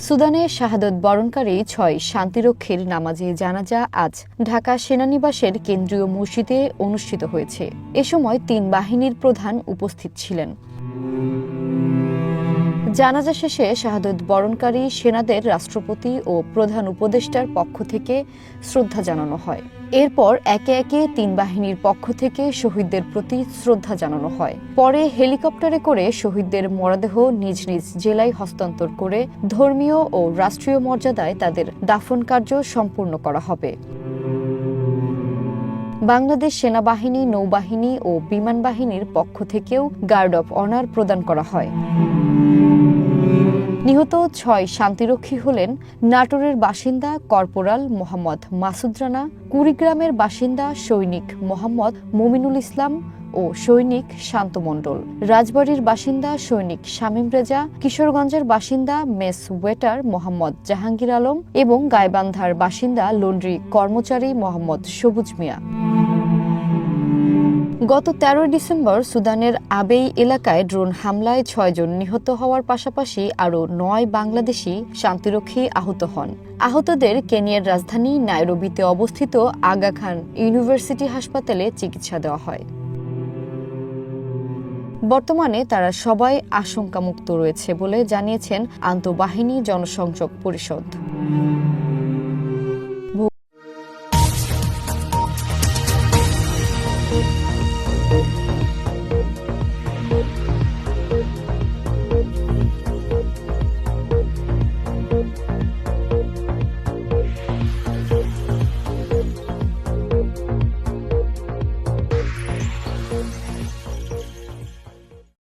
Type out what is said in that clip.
সুদানে শাহাদত বরণকারী ছয় শান্তিরক্ষীর নামাজে জানাজা আজ ঢাকা সেনানিবাসের কেন্দ্রীয় মসজিদে অনুষ্ঠিত হয়েছে। এ সময় তিন বাহিনীর প্রধান উপস্থিত ছিলেন। জানাজা শেষে শাহাদত বরণকারী সেনাদের রাষ্ট্রপতি ও প্রধান উপদেষ্টার পক্ষ থেকে শ্রদ্ধা জানানো হয়। এরপর একে একে তিন বাহিনীর পক্ষ থেকে শহীদদের প্রতি শ্রদ্ধা জানানো হয়। পরে হেলিকপ্টারে করে শহীদদের মরদেহ নিজ নিজ জেলায় হস্তান্তর করে ধর্মীয় ও রাষ্ট্রীয় মর্যাদায় তাদের দাফন কার্য সম্পূর্ণ করা হবে। বাংলাদেশ সেনাবাহিনী, নৌবাহিনী ও বিমান বাহিনীর পক্ষ থেকেও গার্ড অফ অনার প্রদান করা হয়। নিহত ছয় শান্তিরক্ষী হলেন নাটোরের বাসিন্দা কর্পোরাল মোহাম্মদ মাসুদ রানা, কুড়িগ্রামের বাসিন্দা সৈনিক মোহাম্মদ মমিনুল ইসলাম ও সৈনিক শান্ত মণ্ডল। রাজবাড়ির বাসিন্দা সৈনিক শামীম রেজা, কিশোরগঞ্জের বাসিন্দা মেস ওয়েটার মোহাম্মদ জাহাঙ্গীর আলম এবং গাইবান্ধার বাসিন্দা লন্ড্রি কর্মচারী মোহাম্মদ সবুজ মিয়া। গত ১৩ ডিসেম্বর সুদানের আবেই এলাকায় ড্রোন হামলায় ছয়জন নিহত হওয়ার পাশাপাশি আরও নয় বাংলাদেশি শান্তিরক্ষী আহত হন। আহতদের কেনিয়ার রাজধানী নাইরোবিতে অবস্থিত আগা খান ইউনিভার্সিটি হাসপাতালে চিকিৎসা দেওয়া হয়। বর্তমানে তারা সবাই আশঙ্কামুক্ত রয়েছে বলে জানিয়েছেন আন্তঃবাহিনী জনসংযোগ পরিষদ।